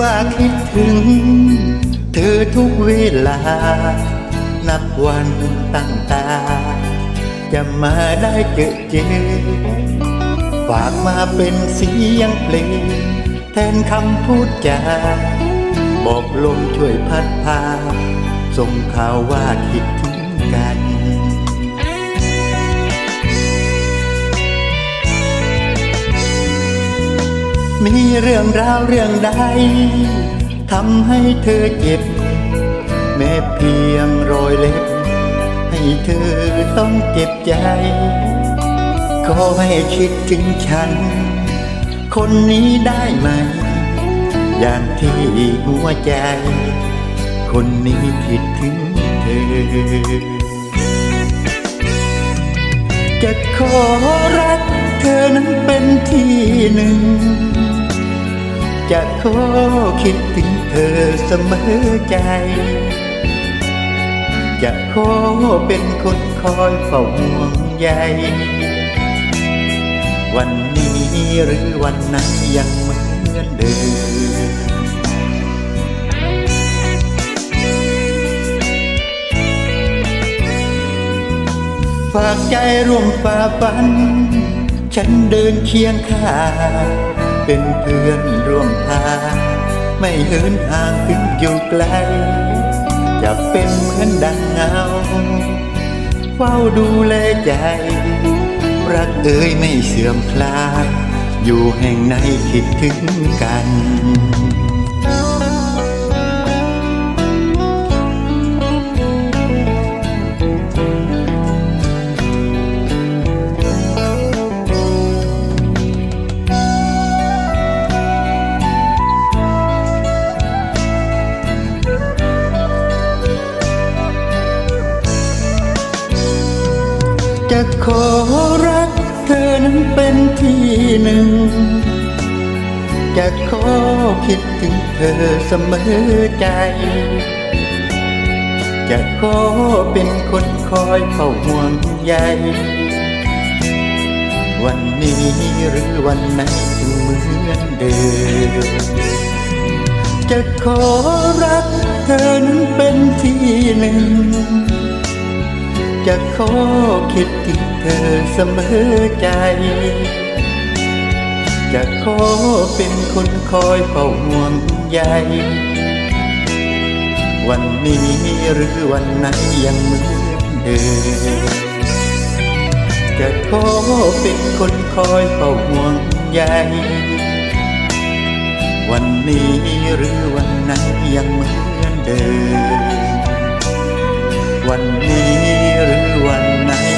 ว่าคิดถึง เธอทุกเวลา นับวันตั้งตา จะมาได้เจอเจอฝากมาเป็นเสียงเพลง แทนคำพูดจาบอกลมช่วยพัดพาส่งข่าวว่าคิดถึงกัน มีเรื่องราวเรื่องใดทำให้เธอเจ็บ แม้เพียงรอยเล็บ ให้เธอต้องเจ็บใจ ขอให้คิดถึงฉัน คนนี้ได้ไหม อย่างที่หัวใจ คนนี้คิดถึง จะขอคิดถึงเธอเสมอใจ จะขอเป็นคนคอยเฝ้าห่วงใยวันนี้หรือวันนั้นยังเหมือนเดิมฝากใจร่วมฝ่าฟัน ฉันเดินเคียงข้าง เป็นเพื่อนร่วมทาง ไม่เหินห่างถึงอยู่ไกลจะเป็นเหมือนดังเงา เฝ้าดูแลใจ รักเอ่ยไม่เสื่อมคลาย อยู่แห่งไหนคิดถึงกัน จะขอรักเธอนั้นเป็นที่หนึ่ง จะขอคิดถึงเธอเสมอใจ จะขอเป็นคนคอยเฝ้าห่วงใยวันนี้หรือวันไหนจึงเหมือนเดิม จะขอรักเธอนั้นเป็นที่หนึ่ง จะขอคิดถึงเธอเสมอใจ จะขอเป็นคนคอยเฝ้าห่วงใยวันนี้หรือวันไหนยังเหมือนเดิมจะขอเป็นคนคอยเฝ้าห่วงใยวันนี้หรือวันไหนยังเหมือนเดิมวันนี้ one night.